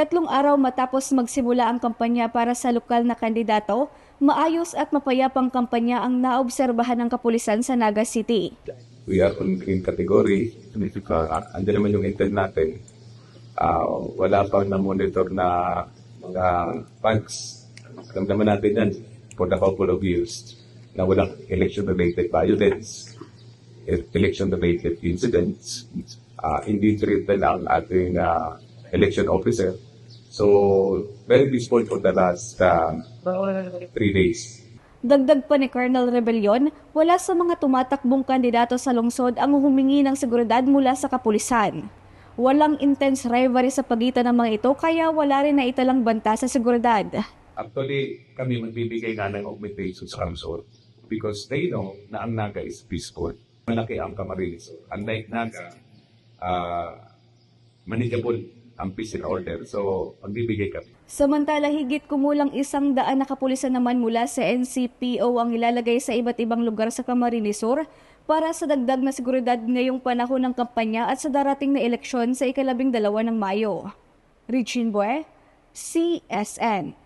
Tatlong araw matapos magsimula ang kampanya para sa lokal na kandidato, maayos at mapayapang kampanya ang naobserbahan ng kapulisan sa Naga City. we are on green category. Uh, andyan naman yung intent natin. Uh, wala pang na-monitor na mga banks. Alam naman natin yan for the couple of years na walang election-related violence, election-related incidents, uh, hindi treated ang ating uh, election officer. So, very peaceful for the last uh, three days. Dagdag pa ni Colonel Rebellion, wala sa mga tumatakbong kandidato sa lungsod ang humingi ng seguridad mula sa kapulisan. Walang intense rivalry sa pagitan ng mga ito kaya wala rin na italang banta sa seguridad. Actually, kami magbibigay nga ng augmentation sa Kamsor because they know na ang Naga is peaceful. Malaki ang Camarines. Unlike Naga, uh, manageable ang peace and order. So, magbibigay kami. Samantala higit kumulang isang daan na kapulisan naman mula sa NCPO ang ilalagay sa iba't ibang lugar sa Camarines Sur para sa dagdag na seguridad ngayong panahon ng kampanya at sa darating na eleksyon sa ikalabing dalawa ng Mayo. Richin Bue, CSN.